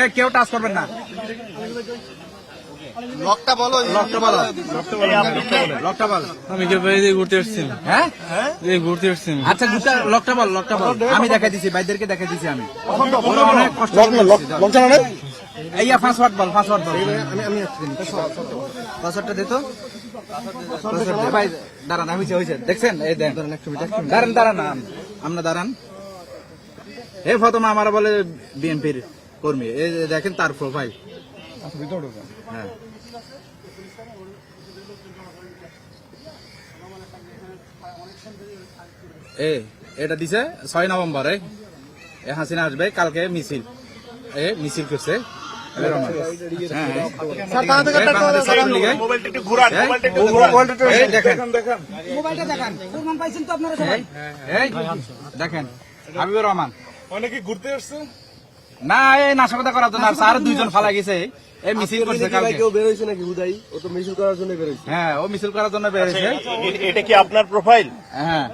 এ কেউ টাচ করবেন না। লকটা বলো লকটা বলো। লকটা বল। আমি কে ভাই দিয়ে ঘুরতে আসছি। হ্যাঁ? এই ঘুরতে আসছি। আচ্ছা দুটা লকটা বল লকটা বল। আমি দেখাই দিছি ভাইদেরকে দেখাই দিছি আমি অনেক কষ্ট করে দিচ্ছে। এইয়া পাসওয়ার্ড বল পাসওয়ার্ড বল। আমি আমি পাসওয়ার্ডটা দে তো। পাসওয়ার্ড দে। ভাই দাঁড়ান হইছে হইছে দেখছেন? এই দেন। দাঁড়ান দাঁড়ান না আমরা দাঁড়ান। এই প্রথমে আমার বলে বিএনপির কর্মী। এই দেখেন তার প্রোফাইল হ্যাঁ। এ এটা দিছে ছয় নভেম্বরে এ হাসিনা আসবে কালকে মিছিল। এ মিছিল করছে। দেখেন। হাবিবুর রহমান। অনেকে ঘুরতে আসছে? না এই নাশকতা করার জন্য স্যার দুইজন ফালা গেছে। এই মিছিল করছে কালকে। বেরোইছে নাকি হুদাই? ও তো মিছিল করার জন্য হ্যাঁ ও মিছিল করার জন্য বেরিয়েছে এ- এটা কি আপনার প্রোফাইল হ্যাঁ।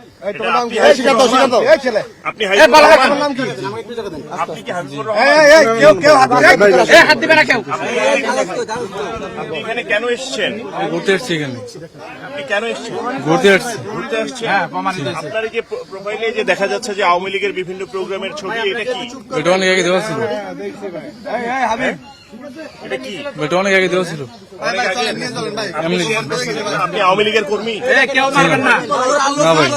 কেন এসেছেন ঘুরতে এখানে কেন এসেছেন ঘুরতে ঘুরতে হ্যাঁ আপনার যে প্রোফাইলে যে দেখা যাচ্ছে যে আওয়ামী লীগের বিভিন্ন প্রোগ্রামের ছবি এটা কি এটা অনেক আগে দেওয়া ছিল এটা কি? অনেক আগে দেওয়া ছিল। অনেক আগে এমনি। আপনি আওয়ামী লীগের কর্মী? কেউ মারবেন না। না ভাই।